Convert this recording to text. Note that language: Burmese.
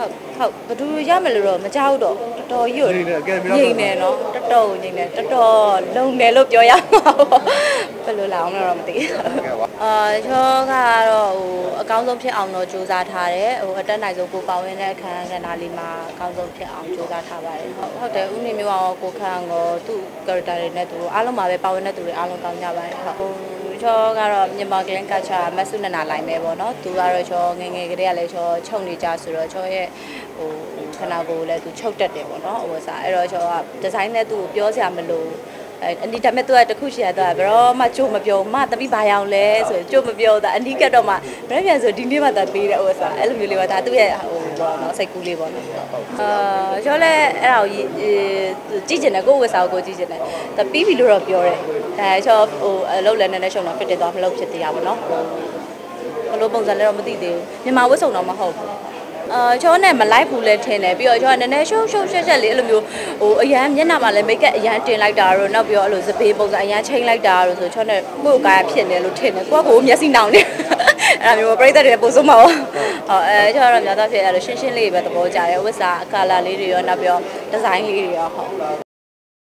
ဟုတ်ဟုတ်ဘယ်သူရမယ်လို့တော့မကြောက်တော့တော်တော်ကြီးကိုငြိမ်နေတယ်အကယ်ပြီးငြိတော့မ်နေနော်တော်တော်ကိုငြိမ်နေတော်တော်လုံတယ်လို့ပြောရမှာပေါ့ဘယ်လိုလာအောင်လဲတော့မသိဘူးကဲပါအာချောကတော့ဟိုအကောင်းဆုံးဖြစ်အောင်တော့စူးစမ်းထားတယ်ဟိုအတက်နိုင်ဆုံးကိုပါဝင်တဲ့အခန်းကဏ္ဍလေးမှာအကောင်းဆုံးဖြစ်အောင်စူးစမ်းထားပါတယ်ဟုတ်ဟုတ်တယ်ဦးနေမျိုးအောင်ကိုခန့်ကိုသူ့ character တွေနဲ့သူအားလုံးပါပဲပါဝင်တဲ့သူတွေအားလုံးကောင်းကြပါတယ်ဟုတ်ဟို ချောကတော့မြန်မာ clan culture မဆုနနာလိုက်မယ်ပေါ့နော်သူကတော့ချောငယ်ငယ်ကလေးကလည်းချောချုပ်နေကြဆိုတော့ချောရဲ့ဟိုခန္ဓာကိုယ်လည်းသူချုပ်တတ်တယ်ပေါ့နော်ဟိုစားအဲ့တော့ချောကဒီဇိုင်းနဲ့သူ့ကိုပြောစရာမလိုအဲအနီဒါမဲ့သူကတခုရှိရတော့ဘယ်တော့မှကြိုးမပြောမတပိဘာရောင်လဲဆိုရင်ကြိုးမပြောတာအနီကတော့မှဘယ်ပြန်ဆိုဒီနေ့မှသာပေးတဲ့ဥစ္စာအဲ့လိုမျိုးလေးပါဒါသူ့ရဲ့ဟိုပေါ့နော်စိတ်ကူးလေးပေါ့နော်အာကျော်လဲအဲ့ဒါကိုကြည့်ကျင်တယ်ကိုယ့်ဥစ္စာကိုကိုကြည့်ကျင်တယ်ဒါပြီးပြီလို့တော့ပြောတယ် ဒါချောဟိုအလုပ်လည်းနည်းနည်းရှုံတော့ဖြစ်တယ်တော့မလုပ်ဖြစ်သေးရပါတော့ဘလို့ပုံစံလဲတော့မသိသေးဘူးမြန်မာဝတ်စုံတော့မဟုတ်ဘူးအာချောနဲ့မလိုက်ဘူးလဲထင်တယ်ပြီးတော့ချောကနည်းနည်းရှုပ်ရှုပ်ရှက်ရှက်လေးအဲ့လိုမျိုးဟိုအရန်မျက်နှာမှာလည်းမိတ်ကပ်အရန်တင်လိုက်တာတော့နောက်ပြီးတော့အဲ့လိုစပေးပုံစံအရန်ချိန်လိုက်တာတော့ဆိုချောနဲ့ကိုယ့်ကာယဖြစ်နေလို့ထင်တယ်ကိုကကိုမျက်စိနောင်နေအဲ့လိုမျိုးပြိတ္တတွေပို့ဆုံးမှာပေါ့ဟုတ်အဲချောကတော့များသောအားဖြင့်အဲ့လိုရှင်းရှင်းလေးပဲသဘောကျတယ်ဝတ်စာအကာလာလေးတွေရောနောက်ပြီးတော့ဒီဇိုင်းလေးတွေရောဟုတ်